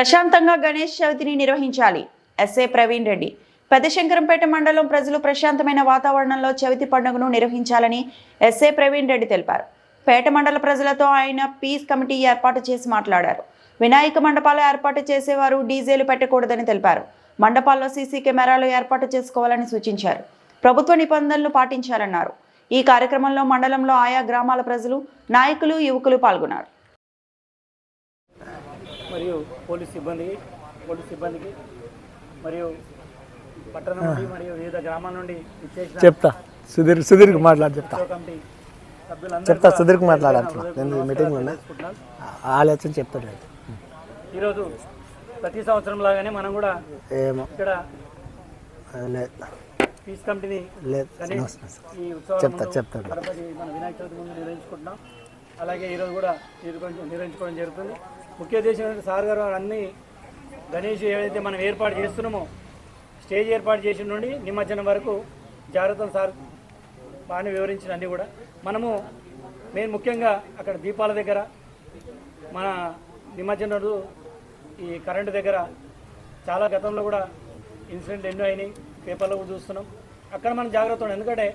ప్రశాంతంగా గణేష్ చవితిని నిర్వహించాలి. ఎస్ఏ ప్రవీణ్ రెడ్డి. పెద్దశంకరంపేట మండలం ప్రజలు ప్రశాంతమైన వాతావరణంలో చవితి పండుగను నిర్వహించాలని ఎస్ఏ ప్రవీణ్ రెడ్డి తెలిపారు. పేట మండల ప్రజలతో ఆయన పీస్ కమిటీ ఏర్పాటు చేసి మాట్లాడారు. వినాయక మండపాలు ఏర్పాటు చేసేవారు డీజేలు పెట్టకూడదని తెలిపారు. మండపాల్లో సీసీ కెమెరాలు ఏర్పాటు చేసుకోవాలని సూచించారు. ప్రభుత్వ నిబంధనలు పాటించాలన్నారు. ఈ కార్యక్రమంలో మండలంలో ఆయా గ్రామాల ప్రజలు నాయకులు యువకులు పాల్గొన్నారు. మరియు పోలీస్ సిబ్బందికి పోలీస్ సిబ్బందికి మరియు పట్టణం నుండి మరియు వివిధ గ్రామాల నుండి చెప్తా. సుధీర్ సుధీర్కి మాట్లాడి చెప్తా. ఉత్సవ కమిటీ సభ్యులందరూ చెప్తా సుధీర్కి నా మాట్లాడాలి నేను మీటింగ్లో ఉన్నా. ఆలోచన చెప్తాడు ఈరోజు ప్రతి సంవత్సరం లాగానే మనం కూడా ఏమో. ఇక్కడ లేదు. పీస్ కమిటీని లేదు. ఈ ఉత్సవాల చెప్తా, చెప్తాడు. గణపతి మన వినాయక చవితి ముందు నిర్వహించుకుంటున్నాం. అలాగే ఈరోజు కూడా నిర్వహించు- నిర్వహించుకోవడం జరుగుతుంది. ముఖ్య ఉద్దేశం ఏంటంటే సార్ గారు అన్ని గణేష్ ఏదైతే మనం ఏర్పాటు చేస్తున్నామో స్టేజ్ ఏర్పాటు చేసిన నుండి నిమజ్జనం వరకు జాగ్రత్తలు సార్. బాగానే వివరించిన అన్నీ కూడా. మనము మెయిన్ ముఖ్యంగా అక్కడ దీపాల దగ్గర మన నిమజ్జనం రోజు ఈ కరెంటు దగ్గర చాలా గతంలో కూడా ఇన్సిడెంట్ ఎన్నో అయినాయి. పేపర్లో చూస్తున్నాం. అక్కడ మనం జాగ్రత్త ఉండాలి. ఎందుకంటే